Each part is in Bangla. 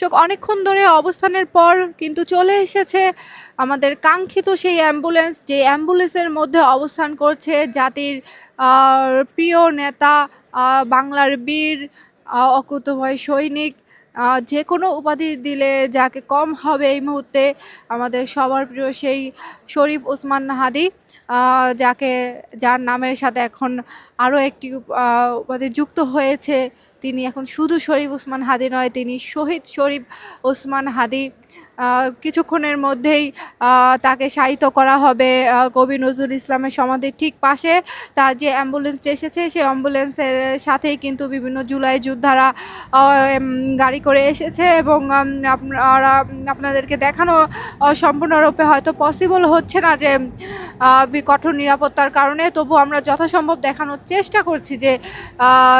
শোক অনেকক্ষণ ধরে অবস্থানের পর কিন্তু চলে এসেছে আমাদের কাঙ্ক্ষিত সেই অ্যাম্বুলেন্স যে অ্যাম্বুলেন্সের মধ্যে অবস্থান করছে জাতির প্রিয় নেতা বাংলার বীর অকুতভয় সৈনিক যে কোনো উপাধি দিলে যাকে কম হবে এই মুহূর্তে আমাদের সবার প্রিয় সেই শরীফ ওসমান হাদি। আহ, যাকে, যার নামের সাথে এখন আরও একটি উপাধি যুক্ত হয়েছে, তিনি এখন শুধু শরীফ ওসমান হাদি নয়, তিনি শহীদ শরীফ ওসমান হাদি কিছুক্ষণের মধ্যেই তাকে শায়িত করা হবে কবি নজরুল ইসলামের সমাধির ঠিক পাশে। তার যে অ্যাম্বুলেন্সটি এসেছে, সেই অ্যাম্বুলেন্সের সাথেই কিন্তু বিভিন্ন জুলাই যোদ্ধারা গাড়ি করে এসেছে এবং আপনারা, আপনাদেরকে দেখানো সম্পূর্ণরূপে হয়তো পসিবল হচ্ছে না যে বি- কঠোর নিরাপত্তার কারণে, তবু আমরা যথাসম্ভব দেখানোর চেষ্টা করছি যে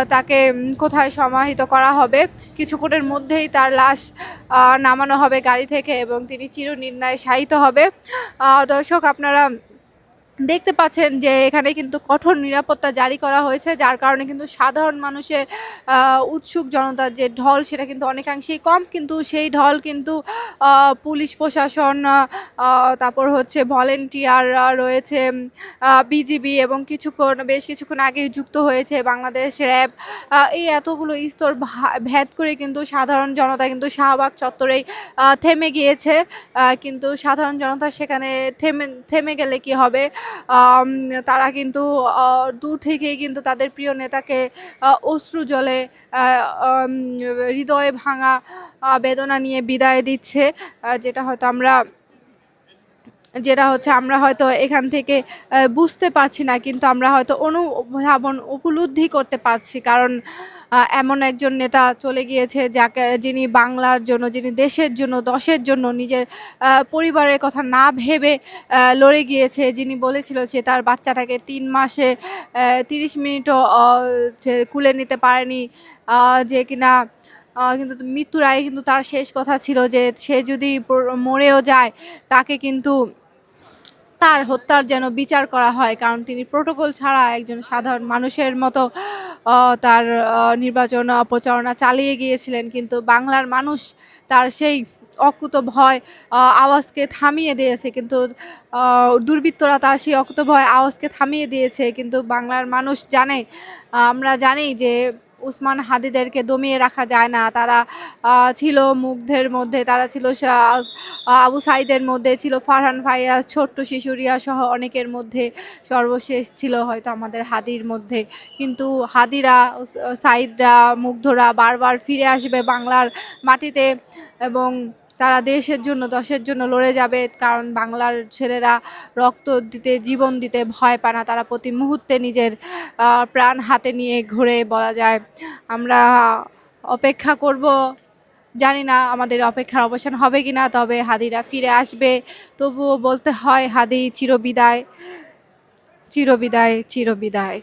তাকে কোথায় সমাহিত করা হবে। কিছুক্ষণের মধ্যেই তার লাশ নামানো হবে গাড়ি থেকে এবং তিনি চিরনির্ণয়ে শায়িত হবে। দর্শক, আপনারা দেখতে পাচ্ছেন যে এখানে কিন্তু কঠোর নিরাপত্তা জারি করা হয়েছে, যার কারণে কিন্তু সাধারণ মানুষের উৎসুক জনতার যে ঢল সেটা কিন্তু অনেকাংশেই কম। কিন্তু সেই ঢল কিন্তু পুলিশ প্রশাসন তারপর হচ্ছে ভলেন্টিয়ার রয়েছে বিজিবি এবং কিছুক্ষণ, বেশ কিছুক্ষণ আগেই যুক্ত হয়েছে বাংলাদেশ র্যাব। এই এতগুলো স্তর ভেদ করে কিন্তু সাধারণ জনতা কিন্তু শাহবাগ চত্বরেই থেমে গিয়েছে। কিন্তু সাধারণ জনতা সেখানে থেমে থেমে গেলে কি হবে? তারা কিন্তু দূর থেকেই কিন্তু তাদের প্রিয় নেতাকে অশ্রু জলে হৃদয়ে ভাঙা বেদনা নিয়ে বিদায় দিচ্ছে। যেটা হয়তো আমরা যেটা হচ্ছে আমরা হয়তো এখান থেকে বুঝতে পারছি না, কিন্তু আমরা হয়তো অনুধাবন উপলব্ধি করতে পারছি। কারণ এমন একজন নেতা চলে গিয়েছে যাকে, যিনি বাংলার জন্য, যিনি দেশের জন্য, দশের জন্য নিজের পরিবারের কথা না ভেবে লড়ে গিয়েছে। যিনি বলেছিল যে তার বাচ্চাটাকে তিন মাসে তিরিশ মিনিটও কুলে নিতে পারেনি যে কিনা কিন্তু মৃত্যুর আগে কিন্তু তার শেষ কথা ছিল যে সে যদি মরেও যায়, তাকে কিন্তু তার হত্যার যেন বিচার করা হয়, কারণ তিনি প্রোটোকল ছাড়া একজন সাধারণ মানুষের মতো তার নির্বাচন প্রচারণা চালিয়ে গিয়েছিলেন। কিন্তু বাংলার মানুষ তার সেই অকুত ভয় আওয়াজকে থামিয়ে দিয়েছে। কিন্তু দুর্বৃত্তরা তার সেই অকুত ভয়, আওয়াজকে থামিয়ে দিয়েছে। কিন্তু বাংলার মানুষ জানে আমরা জানি যে উসমান হাদিদেরকে দমিয়ে রাখা যায় না। তারা ছিল মুগ্ধের মধ্যে, তারা ছিল আবু সাইদের মধ্যে, ছিল ফারহান ফাইয়াজ, ছোট্ট শিশুরিয়া সহ অনেকের মধ্যে সর্বশেষ ছিল হয়তো আমাদের হাদির মধ্যে। কিন্তু হাদিরা সাইদরা, মুগ্ধরা বারবার ফিরে আসবে বাংলার মাটিতে এবং তারা দেশের জন্য, দশের জন্য লড়ে যাবে, কারণ বাংলার ছেলেরা রক্ত দিতে, জীবন দিতে ভয় পায় না। তারা প্রতি মুহূর্তে নিজের প্রাণ হাতে নিয়ে ঘুরে বলা যায়। আমরা অপেক্ষা করব। জানি না আমাদের অপেক্ষার অবসান হবে কি না তবে হাদিরা ফিরে আসবে। তবুও বলতে হয়, হাদি চিরবিদায় চিরবিদায় চিরবিদায়।